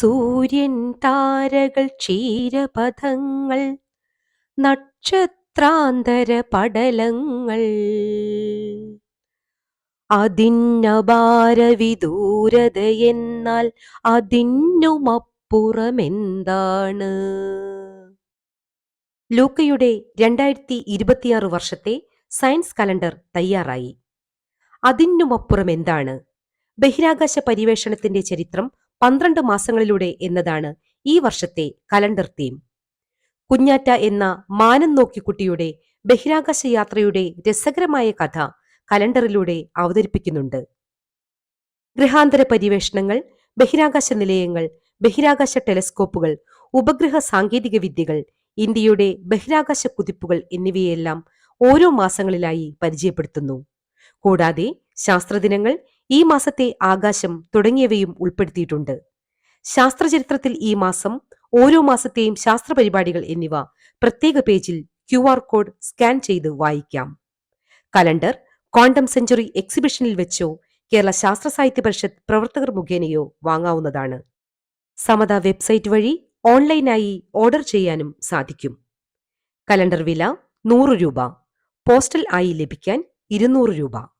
സൂര്യൻ താരകൾ ക്ഷീരപഥങ്ങൾ നക്ഷത്രാന്തര പടലങ്ങൾ. അതിന്നപാരവിദൂരതയെന്നാൽ അതിന്നുമപ്പുറമെന്താണ്? ലൂക്കയുടെ രണ്ടായിരത്തി ഇരുപത്തിയാറ് വർഷത്തെ സയൻസ് കലണ്ടർ തയ്യാറായി. അതിന്നുമപ്പുറം എന്താണ് ബഹിരാകാശ പര്യവേഷണത്തിന്റെ ചരിത്രം പന്ത്രണ്ട് മാസങ്ങളിലൂടെ എന്നതാണ് ഈ വർഷത്തെ കലണ്ടർ തീം. കുഞ്ഞാറ്റ എന്ന മാനം നോക്കിക്കുട്ടിയുടെ ബഹിരാകാശ യാത്രയുടെ രസകരമായ കഥ കലണ്ടറിലൂടെ അവതരിപ്പിക്കുന്നുണ്ട്. ഗ്രഹാന്തര പര്യവേഷണങ്ങൾ ബഹിരാകാശ നിലയങ്ങൾ ബഹിരാകാശ ടെലസ്കോപ്പുകൾ ഉപഗ്രഹ സാങ്കേതിക വിദ്യകൾ ഇന്ത്യയുടെ ബഹിരാകാശ കുതിപ്പുകൾ എന്നിവയെല്ലാം ഓരോ മാസങ്ങളിലായി പരിചയപ്പെടുത്തുന്നു. കൂടാതെ ശാസ്ത്രദിനങ്ങൾ ഈ മാസത്തെ ആകാശം തുടങ്ങിയവയും ഉൾപ്പെടുത്തിയിട്ടുണ്ട്. ശാസ്ത്രചരിത്രത്തിൽ ഈ മാസം ഓരോ മാസത്തെയും ശാസ്ത്ര പരിപാടികൾ എന്നിവ പ്രത്യേക പേജിൽ ക്യു ആർ കോഡ് സ്കാൻ ചെയ്ത് വായിക്കാം. കലണ്ടർ ക്വാണ്ടം സെഞ്ചുറി എക്സിബിഷനിൽ വെച്ചോ കേരള ശാസ്ത്ര സാഹിത്യ പരിഷത്ത് പ്രവർത്തകർ മുഖേനയോ വാങ്ങാവുന്നതാണ്. സമത വെബ്സൈറ്റ് വഴി ഓൺലൈനായി ഓർഡർ ചെയ്യാനും സാധിക്കും. കലണ്ടർ വില നൂറ് രൂപ. പോസ്റ്റൽ ആയി ലഭിക്കാൻ ഇരുന്നൂറ് രൂപ.